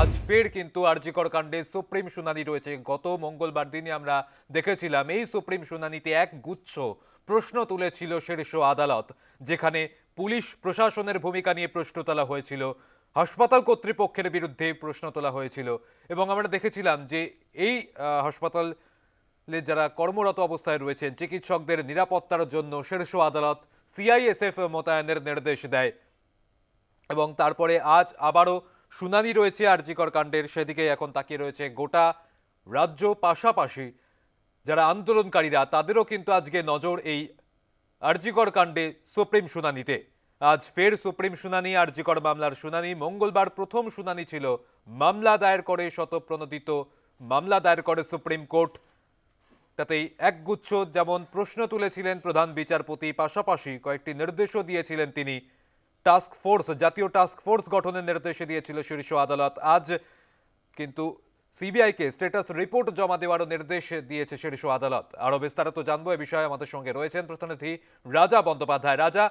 আজ ফের কিন্তু আরজিকর কাণ্ডে সুপ্রিম শুনানি রয়েছে। গত মঙ্গলবার দিনে আমরা দেখেছিলাম এই সুপ্রিম শুনানিতে এক গুচ্ছ প্রশ্ন তুলেছিল শীর্ষ আদালত, যেখানে পুলিশ প্রশাসনের ভূমিকা নিয়ে প্রশ্ন তোলা হয়েছিল, হাসপাতাল কর্তৃপক্ষের বিরুদ্ধে প্রশ্ন তোলা হয়েছিল এবং আমরা দেখেছিলাম যে এই হাসপাতালে যারা কর্মরত অবস্থায় রয়েছেন, চিকিৎসকদের নিরাপত্তার জন্য শীর্ষ আদালত সিআইএসএফ মোতায়েনের নির্দেশ দেয় এবং তারপরে আজ আবারও শুনানি রয়েছে আরজিকর কাণ্ডের সেদিকে এখন তাকিয়ে রয়েছে গোটা রাজ্য পাশাপাশি। যারা আন্দোলনকারীরা, তাদেরও কিন্তু আজকে নজর এই আরজিকর কাণ্ডে সুপ্রিম শুনানিতে। আজ ফের সুপ্রিম শুনানি, আরজিকর মামলার শুনানি। মঙ্গলবার প্রথম শুনানি ছিল, মামলা দায়ের করে শতপ্রণোদিত মামলা দায়ের করে সুপ্রিম কোর্ট। তাতেই একগুচ্ছ যেমন প্রশ্ন তুলেছিলেন প্রধান বিচারপতি, পাশাপাশি কয়েকটি নির্দেশও দিয়েছিলেন তিনি টাস্ক ফোর্স জাতীয় টাস্ক ফোর্স গঠনের নির্দেশ দিয়েছিল শীর্ষ আদালত। আজ কিন্তু সিবিআইকে স্ট্যাটাস রিপোর্ট জমা দেওয়ারও নির্দেশ দিয়েছে শীর্ষ আদালত। আরও বিস্তারিত জানব এ বিষয়ে আমাদের সঙ্গে রয়েছেন প্রতিনিধি রাজা বন্দ্যোপাধ্যায়। রাজা,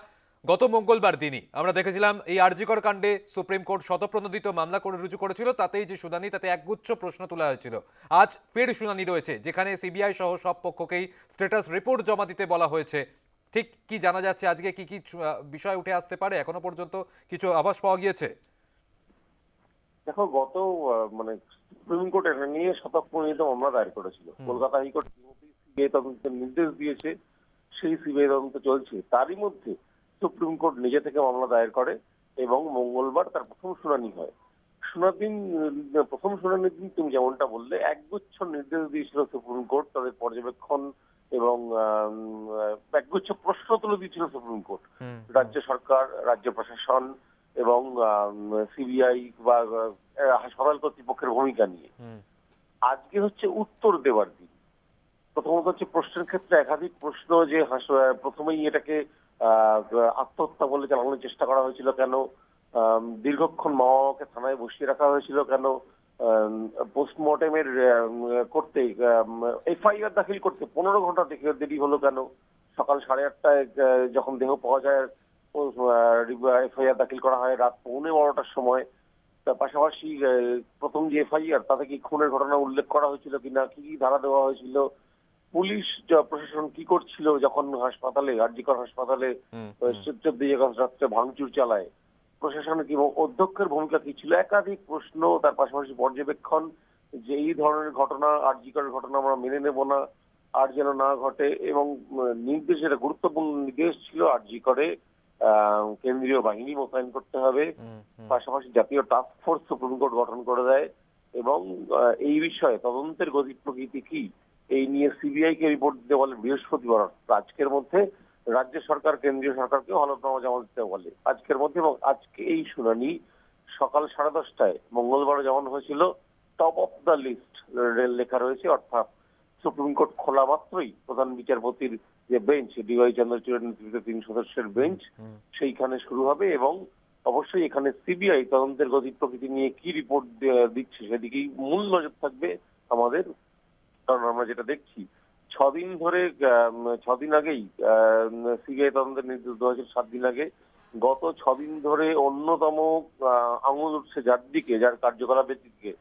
গত মঙ্গলবার দিনই আমরা দেখেছিলাম এই আরজিকর কাণ্ডে সুপ্রিম কোর্ট শতপ্রণোদিত মামলা করে রুজু করেছিল, তাতেই যে শুনানি, তাতে একগুচ্ছ প্রশ্ন তোলা হয়েছিল। আজ ফের শুনানি রয়েছে, যেখানে সিবিআই সহ সব পক্ষকেই স্ট্যাটাস রিপোর্ট জমা দিতে বলা হয়েছে। ঠিক কি জানা যাচ্ছে? আজকে কি কি বিষয় উঠে আসতে পারে? এখনও পর্যন্ত কিছু আভাস পাওয়া গিয়েছে? দেখো গত মানে সুপ্রিম কোর্ট এটা নিয়ে শতক প্রণীত মামলা দায়ের করেছিল। কলকাতা হাইকোর্ট সিবিআই তদন্তের নির্দেশ দিয়েছে সেই সিবিআই তদন্ত চলছে। তারই মধ্যে সুপ্রিম কোর্ট নিজে থেকে মামলা দায়ের করে এবং মঙ্গলবার তার প্রথম শুনানি হয়। শুনানির দিন প্রথম শুনানির দিন তুমি যেমনটা বললে একগুচ্ছ নির্দেশ দিয়েছিল সুপ্রিম কোর্ট তাদের পর্যবেক্ষণ এবং একগুচ্ছ প্রশ্ন তুলে দিয়েছিল সুপ্রিম কোর্ট। রাজ্য সরকার রাজ্য প্রশাসন এবং সিবিআই বা হাসপাতাল কর্তৃপক্ষের ভূমিকা নিয়ে। আজকে হচ্ছে উত্তর দেওয়ার দিন। প্রথমত হচ্ছে প্রশ্নের ক্ষেত্রে একাধিক প্রশ্ন যে প্রথমেই এটাকে আহ, আত্মহত্যা বলে চালানোর চেষ্টা করা হয়েছিল কেন? দীর্ঘক্ষণ মা বাবাকে থানায় বসিয়ে রাখা হয়েছিল কেন? পোস্টমর্টেমের করতে এফআইআর দাখিল করতে পনেরো ঘণ্টা দেখে দেরি হলো কেন? সকাল সাড়ে আটটায় যখন দেহ পাওয়া যায় এফআইআর দাখিল করা হয় রাত পৌনে বারোটার সময়। তার পাশাপাশি প্রথম যে এফআইআর তাতে কি খুনের ঘটনা উল্লেখ করা হয়েছিল কিনা কি কি ধারা দেওয়া হয়েছিল? পুলিশ প্রশাসন কি করছিল যখন হাসপাতালে আরজিকর হাসপাতালে চোদ্দ রাত্রে ভাঙচুর চালায়? প্রশাসনের কি অধ্যক্ষের ভূমিকা কি ছিল? একাধিক প্রশ্ন তার পাশাপাশি পর্যবেক্ষণ যে এই ধরনের ঘটনা আরজিকর ঘটনা আমরা মেনে নেব না আর যেন না ঘটে এবং নির্দেশ এটা গুরুত্বপূর্ণ নির্দেশ ছিল আরজি করে কেন্দ্রীয় বাহিনী মোতায়েন করতে হবে। পাশাপাশি জাতীয় টাস্ক ফোর্স সুপ্রিম কোর্ট গঠন করে দেয় এবং এই বিষয়ে তদন্তের গতি প্রকৃতি কি? এই নিয়ে সিবিআই কে রিপোর্ট দিতে বলে বৃহস্পতিবার আজকের মধ্যে। রাজ্য সরকার কেন্দ্রীয় সরকারকে হলফনামা জমা দিতে বলে। আজকের মধ্যে এবং আজকে এই শুনানি সকাল সাড়ে দশটায় মঙ্গলবার যেমন হয়েছিল top of the list rail লেখা রয়েছে। অর্থাৎ সুপ্রিম কোর্ট খোলা মাত্রই প্রধান বিচারপতির যে বেঞ্চ ডিওয়াই চন্দ্রচূড়ের নেতৃত্বে তিন সদস্যের বেঞ্চ সেইখানে শুরু হবে এবং অবশ্যই এখানে সিবিআই তদন্তের গতি প্রকৃতি নিয়ে কি রিপোর্ট দিচ্ছে সেদিকেই মূল নজর থাকবে আমাদের। কারণ আমরা যেটা দেখছি ছদিন ধরে ছদিন আগেই সিবিআই তদন্তের নির্দেশ দেওয়া হয়েছিল সাত দিন আগে। গত ছদিন ধরে অন্যতম আঙুল উঠছে যার দিকে যার কার্যকলাপের দিকে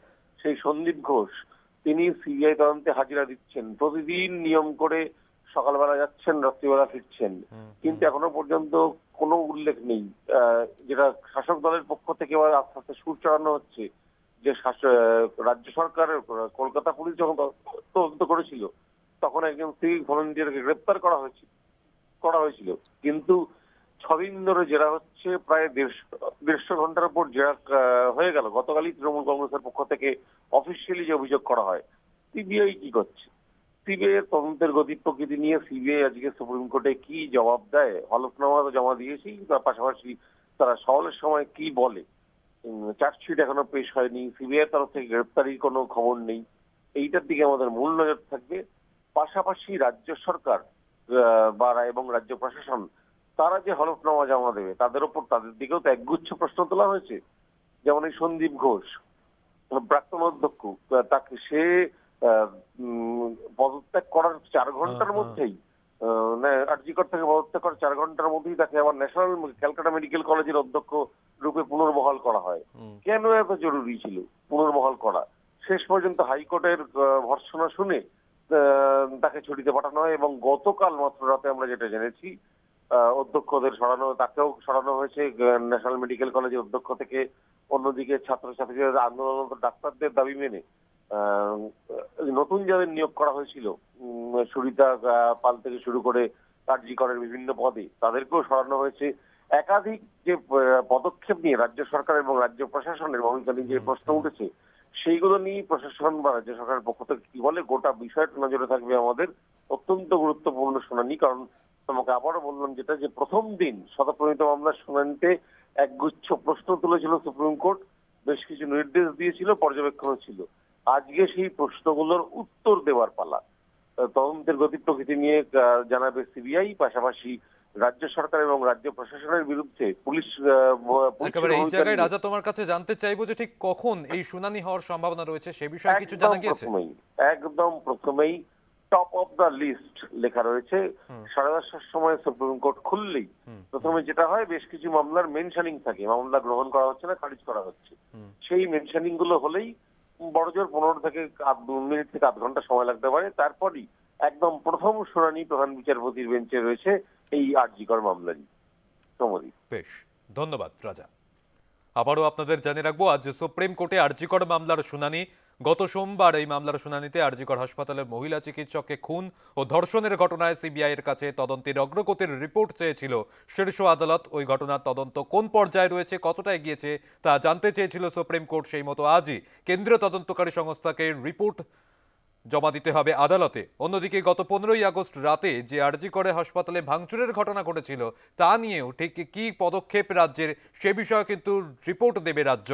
সেই সন্দীপ ঘোষ। তিনি সিবিআই তদন্তে হাজিরা দিচ্ছেন। প্রতিদিন নিয়ম করে সকালবেলা যাচ্ছেন রাত্রিবেলা ফিরছেন। কিন্তু এখনও পর্যন্ত কোনো উল্লেখ নেই আহ, যেটা শাসক দলের পক্ষ থেকে এবার আস্তে আস্তে সুর চড়ানো হচ্ছে যে রাজ্য সরকার আহ, কলকাতা পুলিশ যখন তদন্ত করেছিল তখন একজন সিভিক ভলেন্টিয়ারকে গ্রেপ্তার করা হয়েছিল করা হয়েছিল। কিন্তু ছদিন ধরে জেরা হচ্ছে প্রায় দেড়শো দেড়শো ঘণ্টার উপর জেরা হয়ে গেল। গতকালই তৃণমূল কংগ্রেসের পক্ষ থেকে অফিসিয়ালি যে অভিযোগ করা হয়, সিবিআই কি করছে? সিবিআই এর তদন্তের গতি প্রকৃতি নিয়ে সিবিআই আজকে সুপ্রিম কোর্টে কি জবাব দেয়, হলফনামা তো জমা দিয়েছি তার পাশাপাশি তারা সওয়ালের সময় কি বলে? চার্জশিট এখনও পেশ হয়নি, সিবিআই তরফ থেকে গ্রেপ্তারির কোনো খবর নেই। এইটার দিকে আমাদের মূল নজর থাকবে। পাশাপাশি রাজ্য সরকার বা এবং রাজ্য প্রশাসন তারা যে হলফনামা জমা দেবে তাদের উপর তাদের দিকেও তো একগুচ্ছ প্রশ্ন তোলা হয়েছে। যেমন এই সন্দীপ ঘোষ প্রাক্তন অধ্যক্ষ তাকে সে পদত্যাগ করার চার ঘণ্টার হ্যাঁ, মধ্যেই আহ, আরজিকর থেকে পদত্যাগ করার চার ঘণ্টার মধ্যেই তাকে আবার ন্যাশনাল ক্যালকাটা মেডিকেল কলেজের অধ্যক্ষ রূপে পুনর্বহাল করা হয়। কেন এত জরুরি ছিল পুনর্বহাল করা? শেষ পর্যন্ত হাইকোর্টের আহ, ভর্ৎসনা শুনে তাকে ছুটিতে পাঠানো হয় এবং গতকাল মাত্র রাতে আমরা যেটা জেনেছি অধ্যক্ষদের সরানো তাকেও সরানো হয়েছে ন্যাশনাল মেডিকেল কলেজের অধ্যক্ষ থেকে অন্যদিকে ছাত্রছাত্রীদের আন্দোলনরত ডাক্তারদের দাবি মেনে নতুন যাদের নিয়োগ করা হয়েছিল সুরিতা পাল থেকে শুরু করে কার্যকরের বিভিন্ন পদে তাদেরকেও সরানো হয়েছে। একাধিক যে পদক্ষেপ নিয়ে রাজ্য সরকার এবং রাজ্য প্রশাসনের ভূমিকা নিয়ে যে প্রশ্ন উঠেছে সেইগুলো নিয়ে প্রশাসন বা রাজ্য সরকারের পক্ষ থেকে কি বলে, গোটা বিষয়টা নজরে থাকবে আমাদের অত্যন্ত গুরুত্বপূর্ণ শুনানি। কারণ তোমাকে আবারও বললাম যেটা, যে প্রথম দিন শতপ্রণীত মামলার শুনানিতে একগুচ্ছ প্রশ্ন তুলেছিল সুপ্রিম কোর্ট, বেশ কিছু নির্দেশ দিয়েছিল, পর্যবেক্ষণ ছিল। আজকে সেই প্রশ্নগুলোর উত্তর দেওয়ার পালা। তদন্তের গতি প্রকৃতি নিয়ে জানাবে সিবিআই, পাশাপাশি রাজ্য সরকার এবং রাজ্য প্রশাসনের বিরুদ্ধে পুলিশ একেবারে এই জায়গায় রাজা তোমার কাছে জানতে চাইব যে ঠিক কখন এই শুনানি হওয়ার সম্ভাবনা রয়েছে সে বিষয়ে কিছু জানা গিয়েছে? একদম প্রথমেই টপ অফ দ্য লিস্ট লেখা রয়েছে। সাড়ে দশটার সময় সুপ্রিম কোর্ট খুললেই প্রথমে যেটা হয় বেশ কিছু মামলার মেনশনিং থাকে। মামলা গ্রহণ করা হচ্ছে না খারিজ করা হচ্ছে। সেই মেনশনিংগুলো হলেই বড়জোর পনেরো থেকে দু মিনিট থেকে আধ ঘণ্টা সময় লাগতে পারে। তারপরই একদম প্রথম শুনানি প্রধান বিচারপতির বেঞ্চে রয়েছে। এই আরজিকর মামলারই সমরি। বেশ, ধন্যবাদ, রাজা। আবারও আপনাদের জানিয়ে রাখব, আজ সুপ্রিম কোর্টে আরজিকর মামলার শুনানি। গত সোমবার এই মামলার শুনানিতে আরজিকর হাসপাতালের মহিলা চিকিৎসককে খুন ও ধর্ষণের ঘটনায় সিবিআই এর কাছে তদন্তের অগ্রগতির রিপোর্ট চেয়েছিল। শীর্ষ আদালত ওই ঘটনার তদন্ত কোন পর্যায়ে রয়েছে, কতটা এগিয়েছে তা জানতে চেয়েছিল সুপ্রিম কোর্ট। সেই মতো আজই কেন্দ্রীয় তদন্তকারী সংস্থাকে রিপোর্ট জমা দিতে হবে আদালতে। অন্যদিকে গত পনেরোই আগস্ট রাতে যে আর্জি করে হাসপাতালে ভাঙচুরের ঘটনা ঘটেছিল, তা নিয়েও ঠিক কী পদক্ষেপ রাজ্যের, সে বিষয়ে কিন্তু রিপোর্ট দেবে রাজ্য।